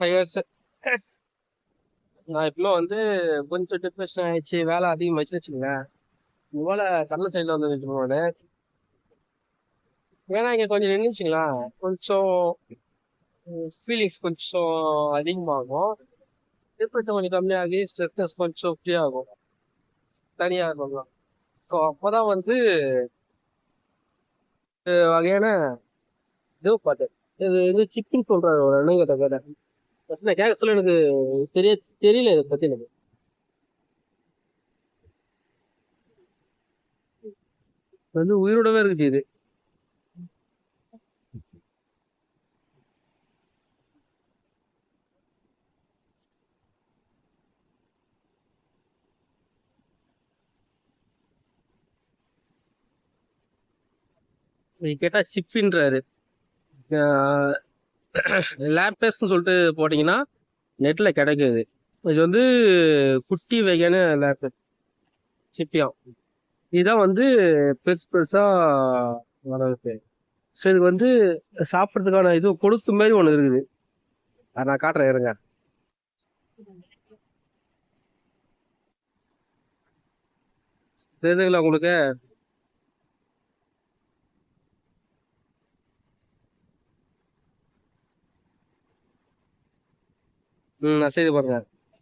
Five years நான் இப்போ வந்து கொஞ்சம் டிப்ரெஷன் ஆயிடுச்சு வேலை அதிகமாகிடுச்சு வச்சுக்கோங்களேன். இதுபோல் கடல சைடில் வந்து நின்று ஏன்னா இங்கே கொஞ்சம் நின்றுச்சுங்களா கொஞ்சம் ஃபீலிங்ஸ் கொஞ்சம் அதிகமாகும். டிப்ரெஷன் கொஞ்சம் கம்மியாகி ஸ்ட்ரெஸ்னஸ் கொஞ்சம் ஃப்ரீ ஆகும். தனியாக இருக்கும் ஸோ அப்போ தான் வந்து வகையான இது பார்த்தேன் இது இது சிப்பின்னு சொல்கிறாரு ஒரு அண்ணங்கிட்ட கேட்டேன் நான் கேட்க சொல்ல எனக்கு சரியா தெரியல இதை பத்தி எனக்கு. வந்து உயிரோடவே இருக்குது இது. இது கேட்டா சிப்பின்றாரு. லேப்டஸ்ன்னு சொல்லிட்டு போட்டிங்கன்னா நெட்டில் கிடைக்குது. இது வந்து குட்டி வகையான லேப்டஸ் சிப்பியம். இதுதான் வந்து பெருசு பெருசாக வளருக்கு ஸோ இதுக்கு வந்து சாப்பிட்றதுக்கான இது கொழுத்து மாதிரி ஒன்று இருக்குது. அதை நான் காட்டுறேன் இருங்க. தெரியுதுங்களா உங்களுக்கு? செய்து பாருங்க.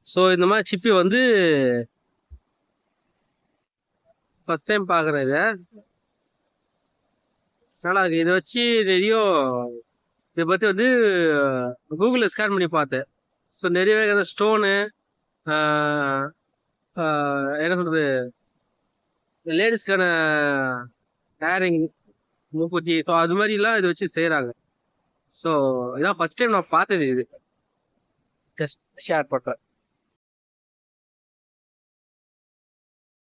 ஸோ இந்த மாதிரி சிப்பி வந்து ஃபஸ்ட் டைம் பார்க்குறேன் இதை. நல்லா இருக்கு. இதை வச்சு நிறைய இதை பற்றி வந்து கூகுளில் ஸ்கேன் பண்ணி பார்த்தேன். ஸோ நிறைய அந்த ஸ்டோனு என்ன சொல்கிறது லேடிஸ்க்கான ஹேரிங் மூக்குத்தி ஸோ அது மாதிரிலாம் இதை வச்சு செய்கிறாங்க ஸோ இதான் ஃபர்ஸ்ட் டைம் நான் பார்த்தது இது. just share it button.